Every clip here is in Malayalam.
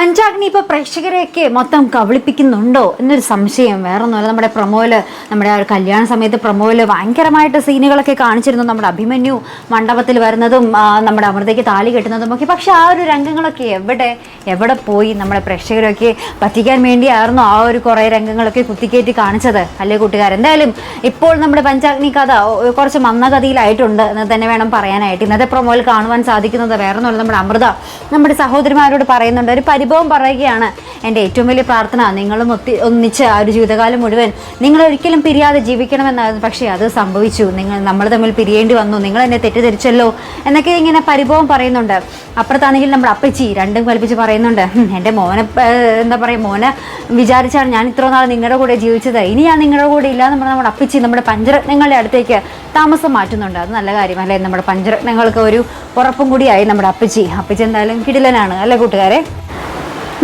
പഞ്ചാഗ്നി ഇപ്പൊ പ്രേക്ഷകരെയൊക്കെ മൊത്തം കബളിപ്പിക്കുന്നുണ്ടോ എന്നൊരു സംശയം വേറെ നമ്മുടെ പ്രൊമോയിൽ നമ്മുടെ ആ ഒരു കല്യാണ സമയത്ത് പ്രൊമോയിൽ ഭയങ്കരമായിട്ട് സീനുകളൊക്കെ കാണിച്ചിരുന്നു. നമ്മുടെ അഭിമന്യു മണ്ഡപത്തിൽ വരുന്നതും നമ്മുടെ അമൃതയ്ക്ക് താലി കെട്ടുന്നതും ഒക്കെ പക്ഷെ ആ ഒരു രംഗങ്ങളൊക്കെ എവിടെ? എവിടെ പോയി? നമ്മുടെ പ്രേക്ഷകരൊക്കെ പറ്റിക്കാൻ വേണ്ടിയായിരുന്നു ആ ഒരു കുറേ രംഗങ്ങളൊക്കെ കുത്തിക്കയറ്റി കാണിച്ചത്. അല്ലേ കൂട്ടുകാർ എന്തായാലും ഇപ്പോൾ നമ്മുടെ പഞ്ചാഗ്നി കഥ കുറച്ച് മന്ദഗതിയിലായിട്ടുണ്ട് എന്ന് തന്നെ വേണം പറയാനായിട്ട്. ഇന്നത്തെ പ്രൊമോയിൽ കാണുവാൻ സാധിക്കുന്നത് വേറെ ഒന്നുമല്ല നമ്മുടെ അമൃത നമ്മുടെ സഹോദരിമാരോട് പറയുന്നുണ്ട് ഒരു പരിഭവം പറയുകയാണ്. എന്റെ ഏറ്റവും വലിയ പ്രാർത്ഥന നിങ്ങളും ഒത്തി ഒന്നിച്ച് ആ ഒരു ജീവിതകാലം മുഴുവൻ നിങ്ങൾ ഒരിക്കലും പിരിയാതെ ജീവിക്കണമെന്നായിരുന്നു പക്ഷേ അത് സംഭവിച്ചു. നിങ്ങൾ നമ്മൾ തമ്മിൽ പിരിയേണ്ടി വന്നു. നിങ്ങൾ എന്നെ തെറ്റിദ്ധരിച്ചല്ലോ എന്നൊക്കെ ഇങ്ങനെ പരിഭവം പറയുന്നുണ്ട്. അപ്പുറത്താണെങ്കിൽ നമ്മുടെ അപ്പച്ചി രണ്ടും കൽപ്പിച്ച് പറയുന്നുണ്ട് "ഹും, എന്റെ മോനെ എന്താ പറയുക മോനെ വിചാരിച്ചാണ് ഞാൻ ഇത്ര നാൾ നിങ്ങളുടെ കൂടെ ജീവിച്ചത്. ഇനി ഞാൻ നിങ്ങളുടെ കൂടെ ഇല്ല എന്ന് പറഞ്ഞാൽ നമ്മുടെ അപ്പച്ചി നമ്മുടെ പഞ്ചരത്നങ്ങളുടെ അടുത്തേക്ക് താമസം മാറ്റുന്നുണ്ട്. അത് നല്ല കാര്യം അല്ലേ? നമ്മുടെ പഞ്ചരത്നങ്ങൾക്ക് ഒരു ഉറപ്പും കൂടിയായി നമ്മുടെ അപ്പച്ചി. അപ്പച്ചി എന്തായാലും കിടിലനാണ് അല്ലേ കൂട്ടുകാരെ?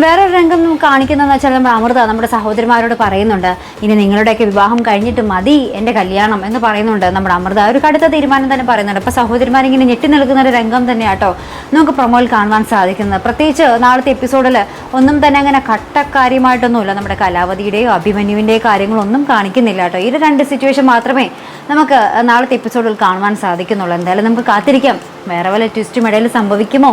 വേറൊരു രംഗം കാണിക്കുന്നതെന്ന് വെച്ചാൽ നമ്മുടെ അമൃത നമ്മുടെ സഹോദരിമാരോട് പറയുന്നുണ്ട് ഇനി നിങ്ങളുടെയൊക്കെ വിവാഹം കഴിഞ്ഞിട്ട് മതി എന്റെ കല്യാണം എന്ന് പറയുന്നുണ്ട് നമ്മുടെ അമൃത. ഒരു കടുത്ത തീരുമാനം തന്നെ പറയുന്നുണ്ട്. അപ്പോൾ സഹോദരിമാരിങ്ങനെ ഞെട്ടി നിൽക്കുന്ന ഒരു രംഗം തന്നെയാട്ടോ നമുക്ക് പ്രൊമോയിൽ കാണുവാൻ സാധിക്കുന്നത്. പ്രത്യേകിച്ച് നാളത്തെ എപ്പിസോഡിൽ ഒന്നും തന്നെ അങ്ങനെ കട്ടക്കാര്യമായിട്ടൊന്നുമില്ല. നമ്മുടെ കലാവതിയുടെയോ അഭിമന്യുവിന്റെയോ കാര്യങ്ങളൊന്നും കാണിക്കുന്നില്ല കേട്ടോ ഈ രണ്ട് സിറ്റുവേഷൻ മാത്രമേ നമുക്ക് നാളത്തെ എപ്പിസോഡിൽ കാണുവാൻ സാധിക്കുന്നുള്ളൂ. എന്തായാലും നമുക്ക് കാത്തിരിക്കാം. വേറെ വല്ല ട്വിസ്റ്റും ഇടയിൽ സംഭവിക്കുമോ?